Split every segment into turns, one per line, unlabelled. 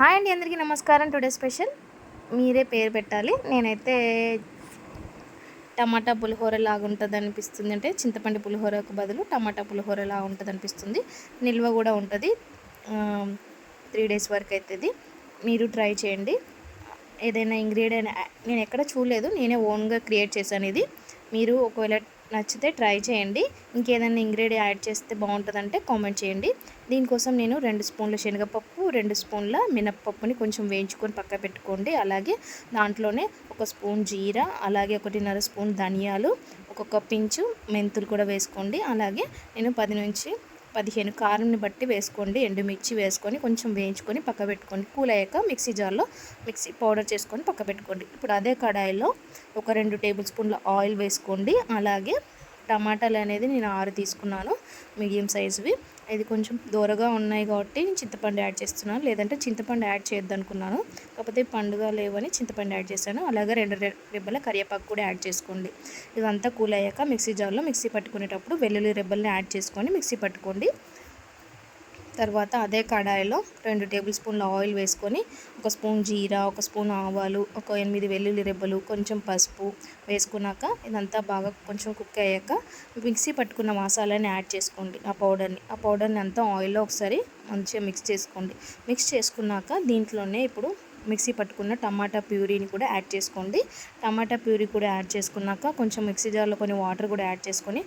Hi అండి అందరికీ నమస్కారం. Today special. మీరే పేరు పెట్టాలి. నేనైతే టమాటా పులిహోర లాగా ఉంటుంది అనిపిస్తుంది. అంటే చింతపండు పులిహోరకు బదులు టమాటా పులిహోర లాగా ఉంటుంది అనిపిస్తుంది. నిల్వ కూడా ఉంటుంది. త్రీ డేస్ వరకు అవుతుంది మీరు ట్రై చేయండి. ఏదైనా ఇంగ్రీడియంట్ నేను ఎక్కడ చూడలేదు. నేనే ఓన్గా క్రియేట్ చేశాను ఇది. మీరు ఒకవేళ నచ్చితే ట్రై చేయండి. ఇంకేదైనా ఇంగ్రీడియం యాడ్ చేస్తే బాగుంటుందంటే కామెంట్ చేయండి. దీనికోసం నేను రెండు స్పూన్ల శనగపప్పు రెండు స్పూన్ల మినప్పప్పుని కొంచెం వేయించుకొని పక్క పెట్టుకోండి. అలాగే దాంట్లోనే ఒక స్పూన్ జీరా అలాగే ఒకటిన్నర స్పూన్ ధనియాలు ఒక్కొక్క పించు మెంతులు కూడా వేసుకోండి. అలాగే నేను పది నుంచి పదిహేను కారంని బట్టి వేసుకోండి. ఎండుమిర్చి వేసుకొని కొంచెం వేయించుకొని పక్క పెట్టుకోండి. కూల్ అయ్యాక మిక్సీ జార్లో మిక్సీ పౌడర్ చేసుకొని పక్క పెట్టుకోండి. ఇప్పుడు అదే కడాయిలో ఒక రెండు టేబుల్ స్పూన్ల ఆయిల్ వేసుకోండి. అలాగే టమాటాలు అనేది నేను ఆరు తీసుకున్నాను. మీడియం సైజువి. ఇది కొంచెం దూరగా ఉన్నాయి కాబట్టి నేను చింతపండు యాడ్ చేస్తున్నాను. లేదంటే చింతపండు యాడ్ చేయొద్దు అనుకున్నాను కాకపోతే పండుగ లేవని చింతపండు యాడ్ చేశాను. అలాగే రెండు రెబ్బల కరివేపాకు కూడా యాడ్ చేసుకోండి. ఇదంతా కూల్ అయ్యాక మిక్సీ జార్లో మిక్సీ పట్టుకునేటప్పుడు వెల్లుల్లి రెబ్బల్ని యాడ్ చేసుకొని మిక్సీ పట్టుకోండి. తర్వాత అదే కడాయిలో రెండు టేబుల్ స్పూన్ల ఆయిల్ వేసుకొని ఒక స్పూన్ జీరా ఒక స్పూన్ ఆవాలు ఒక ఎనిమిది వెల్లుల్లి రెబ్బలు కొంచెం పసుపు వేసుకున్నాక ఇదంతా బాగా కొంచెం కుక్ అయ్యాక మిక్సీ పట్టుకున్న మసాలాని యాడ్ చేసుకోండి ఆ పౌడర్ని. ఆ పౌడర్ని అంతా ఆయిల్లో ఒకసారి మంచిగా మిక్స్ చేసుకోండి. మిక్స్ చేసుకున్నాక దీంట్లోనే ఇప్పుడు మిక్సీ పట్టుకున్న టమాటా ప్యూరీని కూడా యాడ్ చేసుకోండి. టమాటా ప్యూరీ కూడా యాడ్ చేసుకున్నాక కొంచెం మిక్సీ జార్లో కొన్ని వాటర్ కూడా యాడ్ చేసుకొని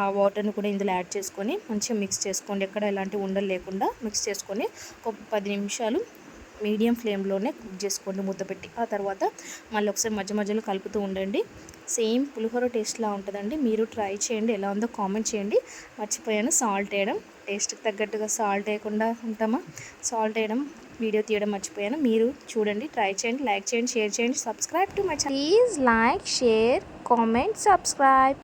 ఆ వాటర్ని కూడా ఇందులో యాడ్ చేసుకొని మంచిగా మిక్స్ చేసుకోండి. ఎక్కడ ఎలాంటి ఉండలు లేకుండా మిక్స్ చేసుకొని ఒక పది నిమిషాలు మీడియం ఫ్లేమ్లోనే కుక్ చేసుకోండి ముద్ద పెట్టి. ఆ తర్వాత మళ్ళీ ఒకసారి మధ్య మధ్యలో కలుపుతూ ఉండండి. సేమ్ పులిహోర టేస్ట్లా ఉంటుందండి. మీరు ట్రై చేయండి. ఎలా ఉందో కామెంట్ చేయండి. మర్చిపోయాను. సాల్ట్ వేయడం టేస్ట్కి తగ్గట్టుగా సాల్ట్ వేయకుండా ఉంటామా? సాల్ట్ వేయడం వీడియో తీయడం మర్చిపోయాను. మీరు చూడండి ట్రై చేయండి లైక్ చేయండి షేర్ చేయండి subscribe to my channel please like share comment subscribe.